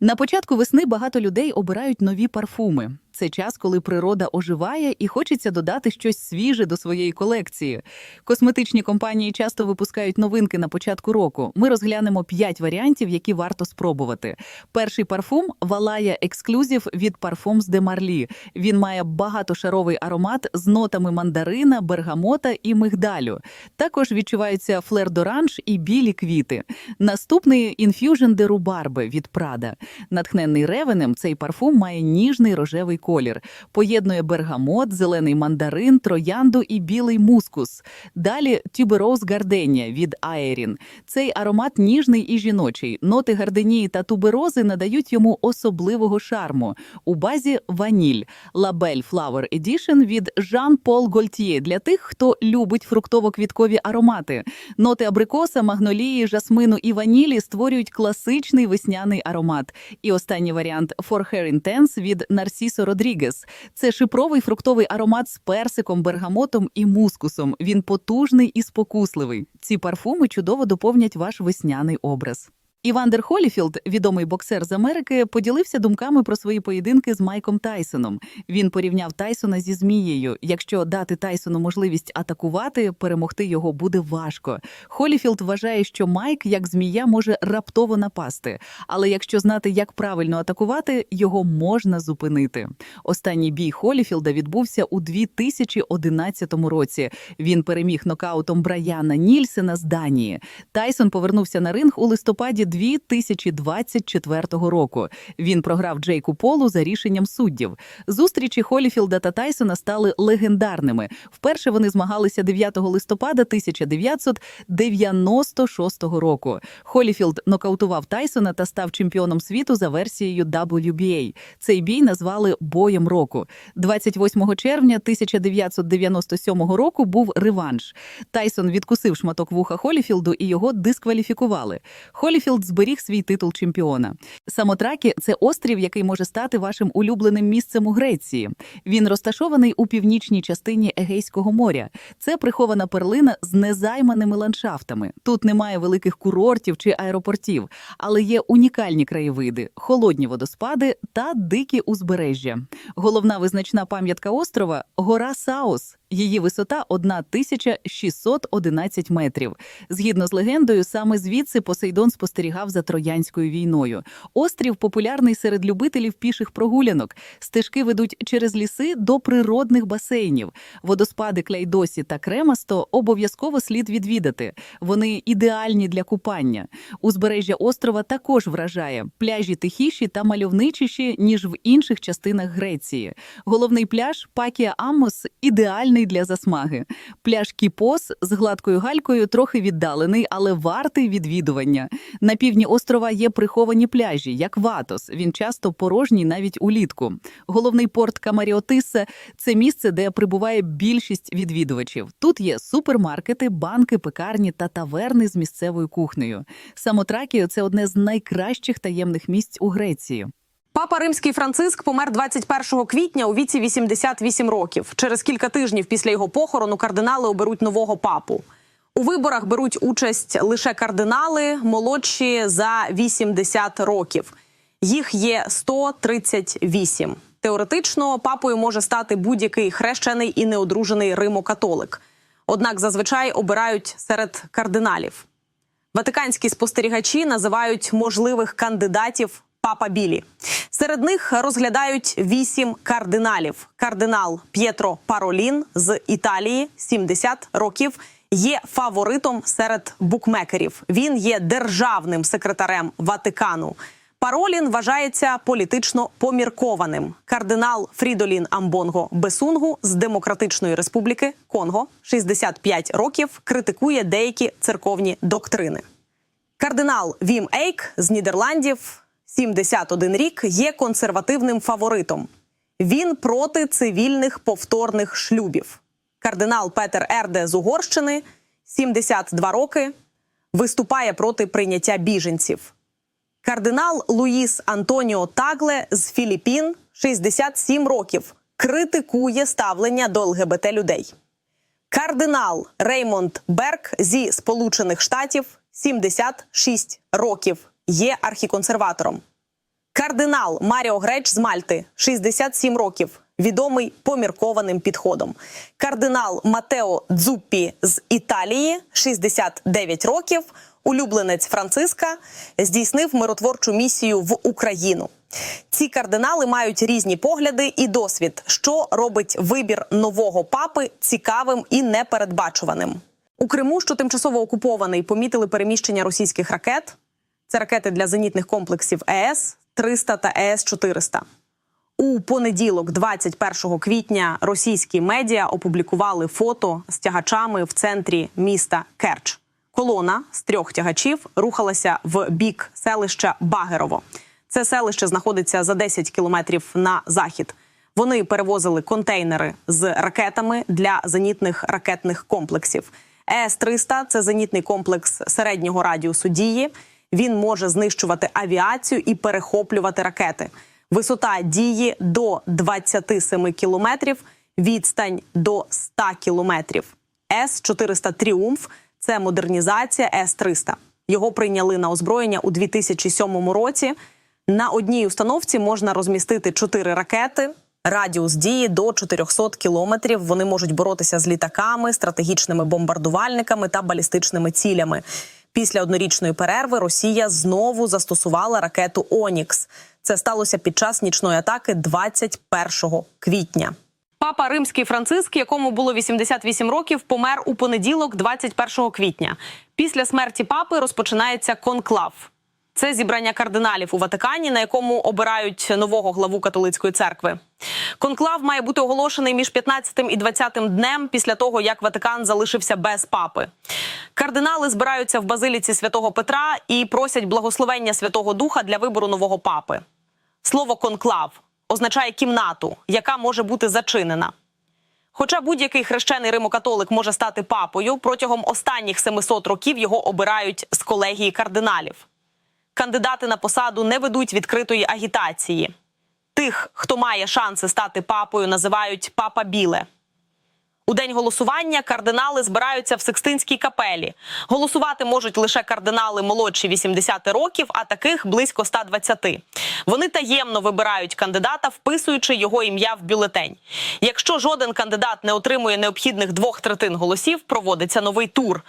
На початку весни багато людей обирають нові парфуми. Це час, коли природа оживає і хочеться додати щось свіже до своєї колекції. Косметичні компанії часто випускають новинки на початку року. Ми розглянемо 5 варіантів, які варто спробувати. Перший парфум Валая Ексклюзів від Parfums de Marly. Він має багатошаровий аромат з нотами мандарина, бергамота і мигдалю. Також відчуваються флер доранж і білі квіти. Наступний Infusion de Rhubarbe від Prada. Натхнений ревенем, цей парфум має ніжний рожевий колір, поєднує бергамот, зелений мандарин, троянду і білий мускус. Далі тюбероз гарденія від Аерін. Цей аромат ніжний і жіночий. Ноти гарденії та туберози надають йому особливого шарму. У базі ваніль. Лабель Flower Edition від Jean-Paul Gaultier для тих, хто любить фруктово-квіткові аромати. Ноти абрикоса, магнолії, жасмину і ванілі створюють класичний весняний аромат. І останній варіант For Hair Intense від Нарсісо Родрігес. Це шипровий фруктовий аромат з персиком, бергамотом і мускусом. Він потужний і спокусливий. Ці парфуми чудово доповнять ваш весняний образ. Івандер Холіфілд, відомий боксер з Америки, поділився думками про свої поєдинки з Майком Тайсоном. Він порівняв Тайсона зі змією. Якщо дати Тайсону можливість атакувати, перемогти його буде важко. Холіфілд вважає, що Майк, як змія, може раптово напасти. Але якщо знати, як правильно атакувати, його можна зупинити. Останній бій Холіфілда відбувся у 2011 році. Він переміг нокаутом Браяна Нільсена з Данії. Тайсон повернувся на ринг у листопаді 2024 року. Він програв Джейку Полу за рішенням суддів. Зустрічі Холіфілда та Тайсона стали легендарними. Вперше вони змагалися 9 листопада 1996 року. Холіфілд нокаутував Тайсона та став чемпіоном світу за версією WBA. Цей бій назвали боєм року. 28 червня 1997 року був реванш. Тайсон відкусив шматок вуха Холіфілду і його дискваліфікували. Холіфілд зберіг свій титул чемпіона. Самотракі це острів, який може стати вашим улюбленим місцем у Греції. Він розташований у північній частині Егейського моря. Це прихована перлина з незайманими ландшафтами. Тут немає великих курортів чи аеропортів, але є унікальні краєвиди, холодні водоспади та дикі узбережжя. Головна визначна пам'ятка острова гора Саос. Її висота 1611 метрів. Згідно з легендою, саме звідси Посейдон спостерігав за Троянською війною. Острів популярний серед любителів піших прогулянок. Стежки ведуть через ліси до природних басейнів. Водоспади Клейдосі та Кремасто обов'язково слід відвідати. Вони ідеальні для купання. Узбережжя острова також вражає. Пляжі тихіші та мальовничіші, ніж в інших частинах Греції. Головний пляж Пакія Аммос ідеальний для засмаги. Пляж Кіпос з гладкою галькою трохи віддалений, але вартий відвідування. На півдні острова є приховані пляжі, як Ватос. Він часто порожній навіть улітку. Головний порт Камаріотисе – це місце, де прибуває більшість відвідувачів. Тут є супермаркети, банки, пекарні та таверни з місцевою кухнею. Самотракіо – це одне з найкращих таємних місць у Греції. Папа Римський Франциск помер 21 квітня у віці 88 років. Через кілька тижнів після його похорону кардинали оберуть нового папу. У виборах беруть участь лише кардинали, молодші за 80 років. Їх є 138. Теоретично папою може стати будь-який хрещений і неодружений римокатолик. Однак зазвичай обирають серед кардиналів. Ватиканські спостерігачі називають можливих кандидатів папа білі. Серед них розглядають вісім кардиналів. Кардинал П'єтро Паролін з Італії, 70 років. Є фаворитом серед букмекерів. Він є державним секретарем Ватикану. Паролін вважається політично поміркованим. Кардинал Фрідолін Амбонго Бесунгу з Демократичної Республіки Конго, 65 років, критикує деякі церковні доктрини. Кардинал Вім Ейк з Нідерландів, 71 рік, є консервативним фаворитом. Він проти цивільних повторних шлюбів. Кардинал Петер Ерде з Угорщини, 72 роки, виступає проти прийняття біженців. Кардинал Луїс Антоніо Тагле з Філіппін, 67 років, критикує ставлення до ЛГБТ людей. Кардинал Реймонд Берг зі Сполучених Штатів, 76 років, є архіконсерватором. Кардинал Маріо Греч з Мальти 67 років. Відомий поміркованим підходом. Кардинал Матео Дзуппі з Італії 69 років. Улюбленець Франциска здійснив миротворчу місію в Україну. Ці кардинали мають різні погляди і досвід, що робить вибір нового папи цікавим і непередбачуваним. У Криму, що тимчасово окупований, помітили переміщення російських ракет. Це ракети для зенітних комплексів ЕС 300 та ЕС 400 У понеділок, 21 квітня, російські медіа опублікували фото з тягачами в центрі міста Керч. Колона з трьох тягачів рухалася в бік селища Багерово. Це селище знаходиться за 10 кілометрів на захід. Вони перевозили контейнери з ракетами для зенітних ракетних комплексів. ЕС-300 – це зенітний комплекс середнього радіусу дії. Він може знищувати авіацію і перехоплювати ракети. Висота дії до 27 кілометрів, відстань до 100 кілометрів. С-400 Тріумф це модернізація С-300. Його прийняли на озброєння у 2007 році. На одній установці можна розмістити чотири ракети. Радіус дії до 400 кілометрів. Вони можуть боротися з літаками, стратегічними бомбардувальниками та балістичними цілями. Після однорічної перерви Росія знову застосувала ракету Онікс. Це сталося під час нічної атаки 21 квітня. Папа Римський Франциск, якому було 88 років, помер у понеділок, 21 квітня. Після смерті папи розпочинається конклав. Це зібрання кардиналів у Ватикані, на якому обирають нового главу католицької церкви. Конклав має бути оголошений між 15 і 20 днем після того, як Ватикан залишився без папи. Кардинали збираються в базиліці святого Петра і просять благословення Святого Духа для вибору нового папи. Слово конклав означає кімнату, яка може бути зачинена. Хоча будь-який хрещений римокатолик може стати папою, протягом останніх 700 років його обирають з колегії кардиналів. Кандидати на посаду не ведуть відкритої агітації. Тих, хто має шанси стати папою, називають папа біле. У день голосування кардинали збираються в Секстинській капелі. Голосувати можуть лише кардинали молодші 80 років, а таких близько 120. Вони таємно вибирають кандидата, вписуючи його ім'я в бюлетень. Якщо жоден кандидат не отримує необхідних двох третин голосів, проводиться новий тур.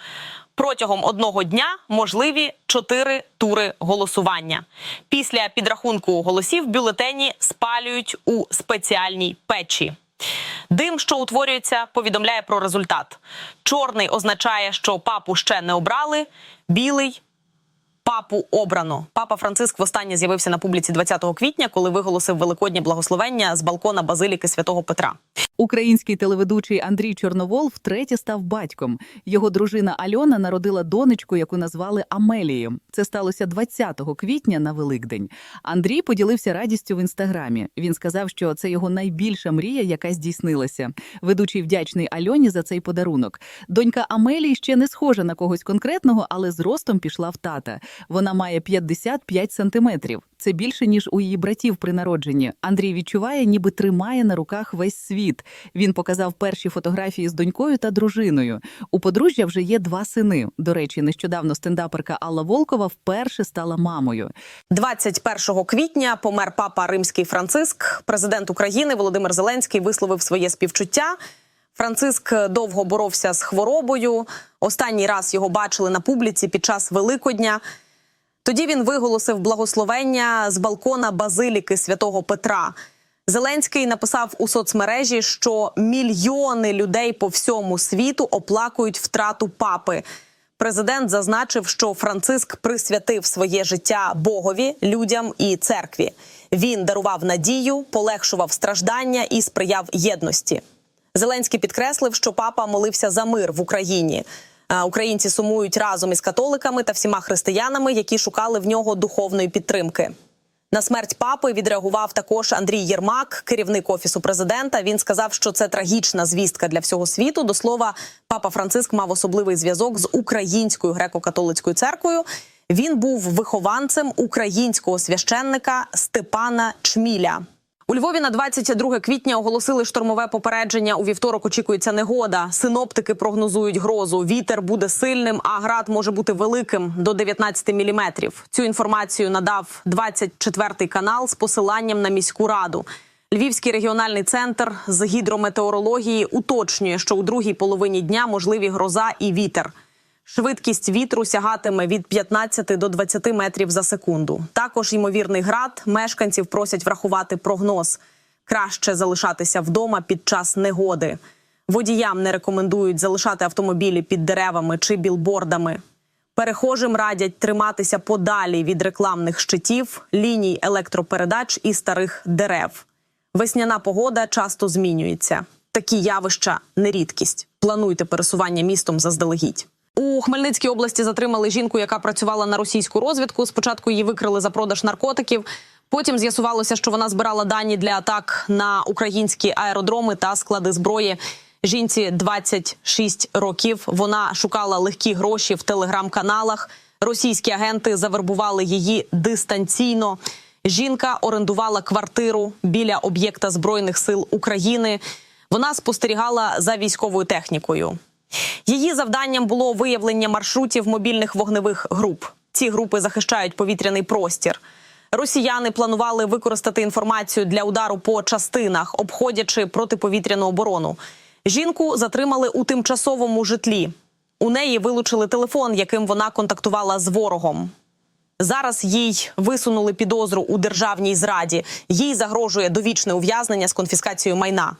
Протягом одного дня можливі чотири тури голосування. Після підрахунку голосів бюлетені спалюють у спеціальній печі. Дим, що утворюється, повідомляє про результат. Чорний означає, що папу ще не обрали. Білий папу обрано. Папа Франциск востаннє з'явився на публіці 20 квітня, коли виголосив великоднє благословення з балкона базиліки святого Петра. Український телеведучий Андрій Чорновол втретє став батьком. Його дружина Альона народила донечку, яку назвали Амелією. Це сталося 20 квітня на Великдень. Андрій поділився радістю в інстаграмі. Він сказав, що це його найбільша мрія, яка здійснилася. Ведучий вдячний Альоні за цей подарунок. Донька Амелії ще не схожа на когось конкретного, але з ростом пішла в тата. Вона має 55 сантиметрів. Це більше ніж у її братів при народженні. Андрій відчуває, ніби тримає на руках весь світ. Він показав перші фотографії з донькою та дружиною. У подружжя вже є два сини. До речі, нещодавно стендаперка Алла Волкова вперше стала мамою. 21 квітня помер папа Римський Франциск. Президент України Володимир Зеленський висловив своє співчуття. Франциск довго боровся з хворобою. Останній раз його бачили на публіці під час Великодня. Тоді він виголосив благословення з балкона базиліки святого Петра. Зеленський написав у соцмережі, що мільйони людей по всьому світу оплакують втрату папи. Президент зазначив, що Франциск присвятив своє життя Богові, людям і церкві. Він дарував надію, полегшував страждання і сприяв єдності. Зеленський підкреслив, що папа молився за мир в Україні. Українці сумують разом із католиками та всіма християнами, які шукали в нього духовної підтримки. На смерть папи відреагував також Андрій Єрмак, керівник офісу президента. Він сказав, що це трагічна звістка для всього світу. До слова, папа Франциск мав особливий зв'язок з українською греко-католицькою церквою. Він був вихованцем українського священника Степана Чміля. У Львові на 22 квітня оголосили штормове попередження. У вівторок очікується негода. Синоптики прогнозують грозу. Вітер буде сильним, а град може бути великим до 19 міліметрів. Цю інформацію надав 24 канал з посиланням на міську раду. Львівський регіональний центр з гідрометеорології уточнює, що у другій половині дня можливі гроза і вітер. Швидкість вітру сягатиме від 15 до 20 метрів за секунду. Також ймовірний град. Мешканців просять врахувати прогноз. Краще залишатися вдома під час негоди. Водіям не рекомендують залишати автомобілі під деревами чи білбордами. Перехожим радять триматися подалі від рекламних щитів, ліній електропередач і старих дерев. Весняна погода часто змінюється. Такі явища не рідкість. Плануйте пересування містом заздалегідь. У Хмельницькій області затримали жінку, яка працювала на російську розвідку. Спочатку її викрили за продаж наркотиків. Потім з'ясувалося, що вона збирала дані для атак на українські аеродроми та склади зброї. Жінці 26 років. Вона шукала легкі гроші в телеграм-каналах. Російські агенти завербували її дистанційно. Жінка орендувала квартиру біля об'єкта збройних сил України. Вона спостерігала за військовою технікою. Її завданням було виявлення маршрутів мобільних вогневих груп. Ці групи захищають повітряний простір. Росіяни планували використати інформацію для удару по частинах, обходячи протиповітряну оборону. Жінку затримали у тимчасовому житлі. У неї вилучили телефон, яким вона контактувала з ворогом. Зараз їй висунули підозру у державній зраді. Їй загрожує довічне ув'язнення з конфіскацією майна.